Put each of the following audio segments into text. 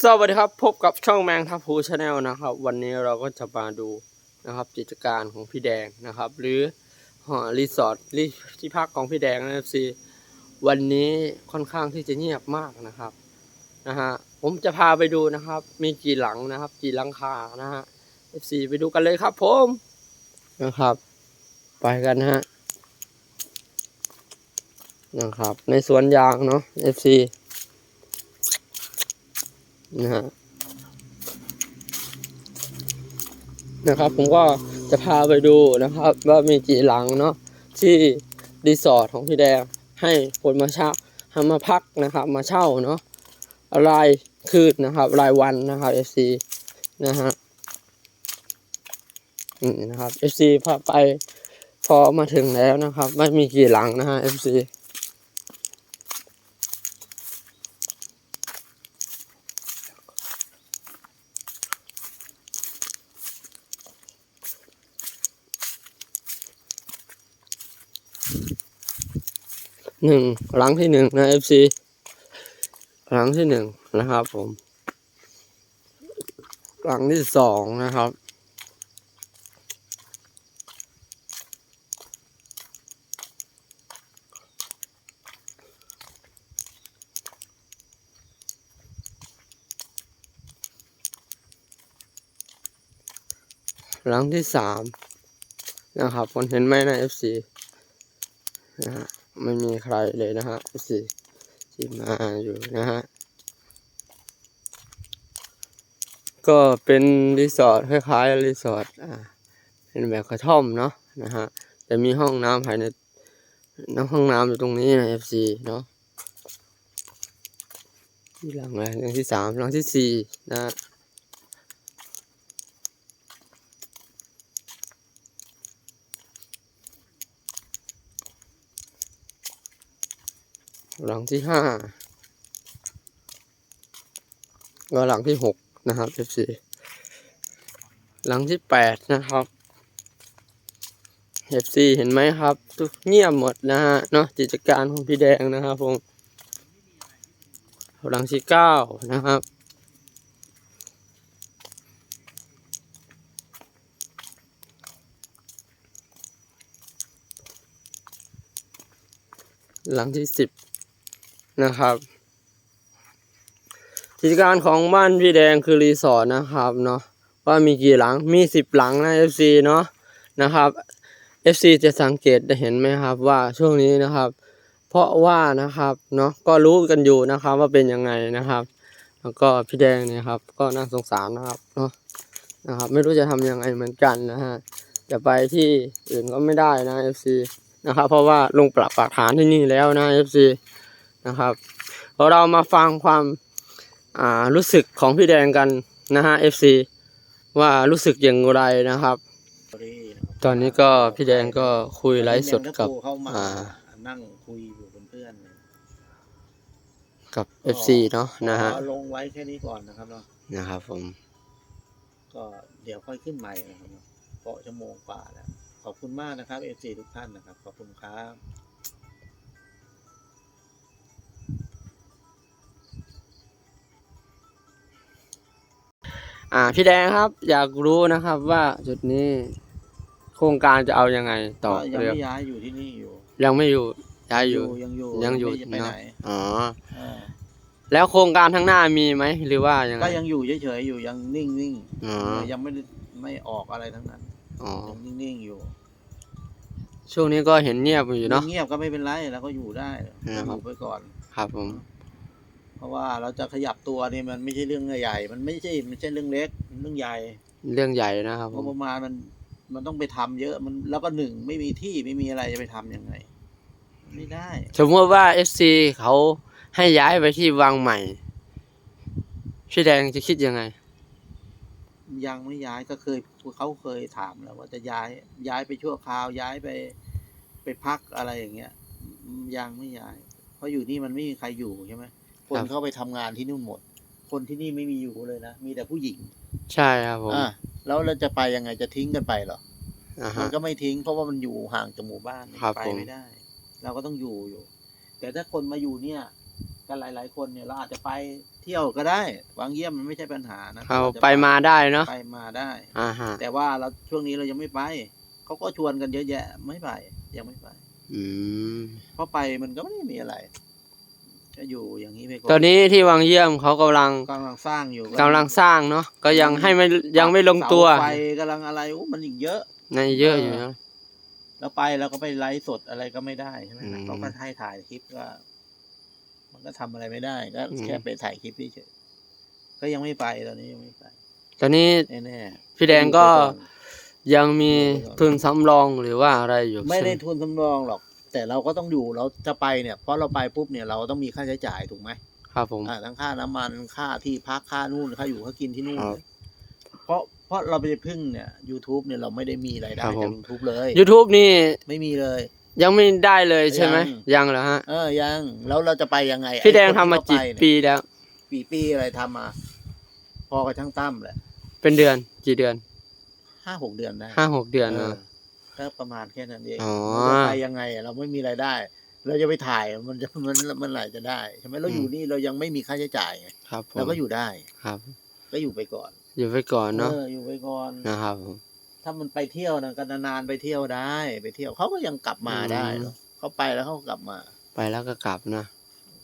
สวัสดีครับพบกับช่องแมงทัพพูชาแนลนะครับ วันนี้เราก็จะมาดูนะครับกิจการของพี่แดงนะครับ หรือหอรีสอร์ทรีที่พักของพี่แดงนะเอฟซีวันนี้ค่อนข้างที่จะเงียบมากนะครับนะฮะผมจะพาไปดูนะครับ มีกี่หลังนะครับ กี่หลังคานะฮะเอฟซีไปดูกันเลยครับผมนะครับ ไปกันนะฮะนะครับ ในสวนยางเนาะเอฟซี นะฮะนะครับ ผมก็จะพาไปดูนะครับ ว่ามีกี่หลังเนาะที่รีสอร์ทของพี่แดงให้คนมาเช่าห้มาพักนะครับ มาเช่าเนาะรายคืนนะครับ รายวันนะครับ FC นะฮะอืมนะครับ FC พาไปพอมาถึงแล้วนะครับ ไม่มีกี่หลังนะฮะ FC หนึ่งหลังที่หนึ่งนะ FC หลังที่หนึ่งนะครับผม หลังที่สองนะครับหลังที่สามนะครับคนเห็นไหมนะ FC นะฮะไม่มีใครเลยนะฮะสิที่มาอยู่นะฮะก็เป็นรีสอร์ทคล้ายๆรีสอร์ทอ่าเป็นแบบกระท่อมเนาะนะฮะจะมีห้องน้ำภายในน้ำห้องน้ำอยู่ตรงนี้นะ FC เนาะที่หลังอะไรหลังที่สามหลังที่สี่นะ หลังที่ห้าก็หลังที่หกนะครับ FC หลังที่แปดนะครับ FC เห็นไหมครับทุกเงียบหมดนะฮะเนาะกิจการของพี่แดงนะครับผมหลังที่เก้านะครับหลังที่สิบ นะครับ กิจการของบ้านพี่แดงคือรีสอร์ทนะครับเนาะว่ามีกี่หลังมีสิบหลังนะ FC เนาะนะครับ FC จะสังเกตได้เห็นไหมครับว่าช่วงนี้นะครับ เพราะว่านะครับเนาะก็รู้กันอยู่นะครับว่าเป็นยังไงนะครับ แล้วก็พี่แดงเนี่ยครับ ก็น่าสงสารนะครับเนาะนะครับ ไม่รู้จะทำยังไงเหมือนกันนะฮะจะไปที่อื่นก็ไม่ได้นะ FC นะครับ เพราะว่าลงปรับปากฐานที่นี่แล้วนะ FC นะครับพอเรามาฟังความอ่ารู้สึกของพี่แดงกันนะฮะ FC ว่ารู้สึกอย่างไรนะครับ ตอนนี้ก็พี่แดงก็คุยไลฟ์สดกับเข้ามาอ่านั่งคุยอยู่เป็นเพื่อนเลยกับ FC เนาะนะฮะขอลงไว้แค่นี้ก่อนนะครับเนาะนะครับผม ก็เดี๋ยวค่อยขึ้นใหม่นะครับเนาะเพราะชั่วโมงกว่าแล้วขอบคุณมากนะครับเอฟซีทุกท่านนะครับ ขอบคุณครับ อ่า พี่แดงครับ อยากรู้นะครับว่าจุดนี้ โครงการจะเอายังไงต่อก็ยังเรื่องไม่ย้ายอยู่ที่นี่อยู่ยังไม่อยู่ย้ายอยู่ ยังอยู่ยังอยู่ไม่จะไปเนอะ ไหนอ๋อ เออแล้วโครงการข้างหน้ามีไหมหรือว่ายังไงก็ยังอยู่เฉยๆอยู่ยังนิ่งอ๋อๆยังไม่ได้ไม่ออกอะไรทั้งนั้นอ๋อยังนิ่งๆอยู่ช่วงนี้ก็เห็นเงียบอยู่เนาะ เงียบๆก็ไม่เป็นไรแล้วก็อยู่ได้ครับ อยู่ไปก่อน ครับผมเพ ราะว่าเราจะขยับตัวนี่มันไม่ใช่เรื่องใหญ่ มันไม่ใช่ไม่ใช่เรื่องเล็กมันเรื่องใหญ่เรื่องใหญ่นะครับงผบมประมาณมันมันต้องไปทำเยอะมันแล้วก็หนึ่งไม่มีที่ไม่มีอะไรจะไปทำยังไง ไม่ได้ สมมติว่า FC เขาให้ย้ายไปที่วังใหม่พี่แดงจะคิดยังไง ยังไม่ย้ายก็เคยเขาเคยถามแล้วว่าจะย้ายย้ายไปชั่วคราวย้ายไปไปพักอะไรอย่างเงี้ยยังไม่ย้าย เพราะอยู่นี่มันไม่มีใครอยู่ใช่ไหม คนครับเข้าไปทำงานที่นู่นหมด คนที่นี่ไม่มีอยู่เลยนะ มีแต่ผู้หญิง ใช่ครับผมอ่าแล้วเราจะไปยังไงจะทิ้งกันไปเหรออ่ามัฮะนก็ไม่ทิ้ง เพราะว่ามันอยู่ห่างจากหมู่บ้านครับไปผมไม่ได้ เราก็ต้องอยู่อยู่ แต่ถ้าคนมาอยู่เนี่ยกกันหลาย ๆ คนเนี่ยเราอาจจะไปเที่ยวก็ได้วางเยี่ยมมันไม่ใช่ปัญหานะเขารจะไปมาได้เนาะไปมาได้อ่าฮะแต่ว่าเราช่วงนี้เรายังไม่ไปเขาก็ชวนกันเยอะแยะ ไม่ไปยังไม่ไป อืมเพราะไปมันก็ไม่ได้มีอะไร ก็อยู่อย่างนี้ไปก่อนตอนนี้ที่วังเยี่ยมเขากำลังกำลังสร้างอยู่กำลังสร้างเนาะก็ยังให้ไม่ยังไม่ลงตัวเสาไฟกำลังอะไรโอ้มันอีกเยอะในเยอะอยู่นะเราไปเราก็ไปไลฟ์สดอะไรก็ไม่ได้ใช่ไหมอืมเขาก็ให้ถ่ายคลิปก็ มันก็ทำอะไรไม่ได้ก็อืมแค่ไปถ่ายคลิปเฉยๆก็ยังไม่ไปตอนนี้ยังไม่ไป ตอนนี้แน่พี่แดงก็อยู่ไปก่อนยังมีทุนสำรองหรือว่าอะไรอยู่ๆไม่ได้ใช่หทุนสำรองหรอก แต่เราก็ต้องอยู่เราจะไปเนี่ยเพราะเราไปปุ๊บเนี่ยเราต้องมีค่าใช้จ่ายถูกไหมครับผมอ่าทั้งค่าน้ำมันค่าที่พักค่านู่นค่าอยู่ค่ากินที่นู่นครับเพราะเพราะเราไปพึ่งเนี่ย YouTube เนี่ยเราไม่ได้มีรายได้ครับผจากม YouTube เลย YouTube นี่ไม่มีเลย ยังไม่ได้เลยใช่ไหมยังยังเหรอฮะเออยังแล้วเราจะไปยังไงพี่แดงไอ้ทำคนมาที่กี่เขไปเนี่ยปีแล้วปีปีอะไรทำมา พอกับช่างตั้มแหละเป็นเดือนกี่เดือนห้าหกเดือนได้ห้าหกเดือนเอเนออะ ก็ประมาณแค่นั้นเองอ๋อ เราจะไปยังไงอะเราไม่มีรายได้ เราจะไปถ่ายมันจะมันมันไหลจะได้ใช่ไหมเราอยู่นี่เรายังไม่มีค่าใช้จ่ายไงครับผมเราก็อยู่ได้ ครับ ก็อยู่ไปก่อนอยู่ไปก่อนเนาะเอออยู่ไปก่อนนะครับผม ถ้ามันไปเที่ยวนะก็นานๆไปเที่ยวได้ ไปเที่ยวเขาก็ยังกลับมาได้เนอะเขาไปแล้วเขาก็กลับมา ไปแล้วก็กลับนะ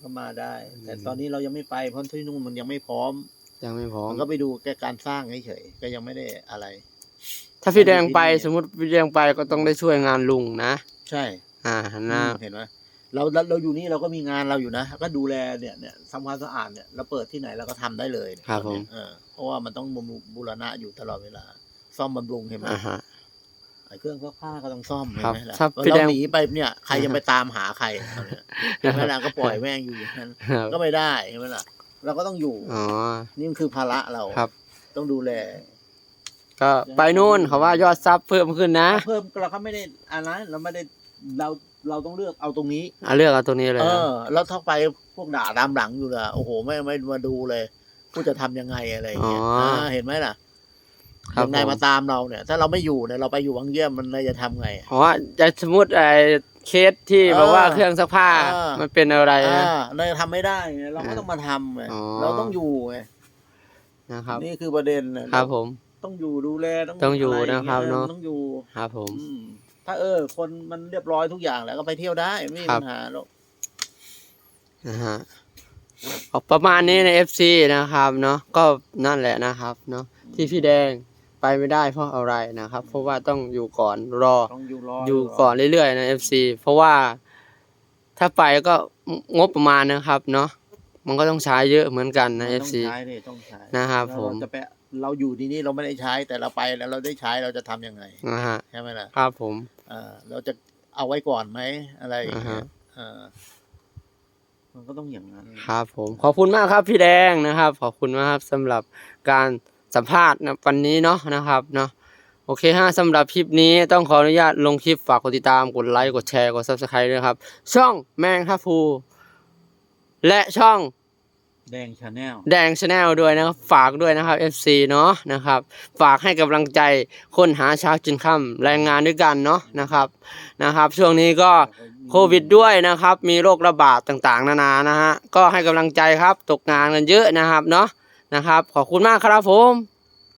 ก็มาได้ แต่อืม ตอนนี้เรายังไม่ไปเพราะที่นู่นมันยังไม่พร้อมยังไม่พร้อมมันก็ไปดูแค่การสร้างเฉยๆก็ยังไม่ได้อะไร ถ้าพี่แดงไปที่นี่สมมติพี่แดงไปก็ต้องได้ช่วยงานลุงนะ ใช่อ่านะอืมเห็นไหมเราเราเราอยู่นี่เราก็มีงานเราอยู่นะก็ดูแลเนี่ยเนี่ยทำความสะอาดเนี่ยเราเปิดที่ไหนเราก็ทำได้เลยครับผมเออเพราะว่ามันต้องบูรณะอยู่ตลอดเวลา ซ่อมบำรุงเห็นไหมอ่าฮะไอ้เครื่องซักผ้าก็ต้องซ่อมเห็นครับไหมล่ะครับเราพี่แดงหนีไปเนี่ยใครจะไปตามหาใครเอาเนี่ยเห็นไหมล่ะก็ปล่อยแม่งอยู่อย่างนั้นครับก็ไม่ได้เห็นไหมล่ะ เราก็ต้องอยู่อ๋อนี่มันคือภาระเราครับต้องดูแล ก็ไปนู่นเขาว่ายอดซับเพิ่มขึ้นนะ เพิ่มเราก็ไม่ได้อันนั้นเราไม่ได้เราเราต้องเลือกเอาตรงนี้อะเลือกเอาตัวนี้เลยเอนะอแล้วถ้าไปพวกด่าตามหลังอยู่ละโอ้โหไม่ไม่มาดูเลยกูจะทำยังไงอะไรอย่างเงี้ยอ๋ออ่าเห็นไหมล่ะครับยังไงผมมาตามเราเนี่ย ถ้าเราไม่อยู่เนี่ยเราไปอยู่วังเยี่ยมมันเลยจะทำไงเพราะว่าจะสมมติไอ้เคสที่เออแบบว่าเครื่องซักผ้าเออมันเป็นอะไรอ่านะเราจะทำไม่ได้ไงเราก็ต้องมาทำไงอ๋อเราต้องอยู่ไงนะครับ นี่คือประเด็นนะครับผม ต้องอยู่ดูแลต้องต้องอยู่ะไางงี้นะครับเนอะ ต้องอยู่ครับผม อืมถ้าเออ คนมันเรียบร้อยทุกอย่างแล้วก็ไปเที่ยวได้ไม่มีครับ ปัญหาหรอก นะฮะออกประมาณนี้ใน FC นะครับเนาะก็นั่นแหละนะครับเนาะที่พี่แดงไปไม่ได้เพราะอะไรนะครับ เพราะว่าต้องอยู่ก่อนรอ ต้องอยู่รอออยู่ก่อนเรื่อยๆนะ FC เพราะว่าถ้าไปก็งบประมาณนะครับเนาะมันก็ต้องใช้เยอะเหมือนกันนะ ต้อง FC ใช้ดิต้องใช้นะครับแล้วผม เราจะไป เราอยู่ที่นี่เราไม่ได้ใช้แต่เราไปแล้วเราได้ใช้เราจะทำยังไงนะฮะใช่ไหมล่ะครับผมอ่าเราจะเอาไว้ก่อนไหมอะไรอย่างเงี้อ่ายฮะอ่ามันก็ต้องอย่างนั้นครับ ผมขอบคุณมากครับพี่แดงนะครับ ขอบคุณมากครับสำหรับการสัมภาษณ์นะวันนี้เนาะนะครับเนาะโอเคฮะสำหรับคลิปนี้ต้องขออนุญาตลงคลิปฝากกดติดตามกดไลค์กดแชร์กด subscribe ด้วยครับ ช่องแมงทัพูและช่อง แดงชาแนลแดงชาแนลด้วยนะครับฝากด้วยนะครับ FC เนาะนะครับ ฝากให้กำลังใจคนหาเช้ากินค่ำแรงงานด้วยกันเนาะนะครับนะครับ ช่วงนี้ก็โควิดด้วยนะครับ มีโรคระบาดต่างๆ นานานะฮะก็ให้กำลังใจครับตกงานกันเยอะนะครับเนาะนะครับ ขอบคุณมากครับผม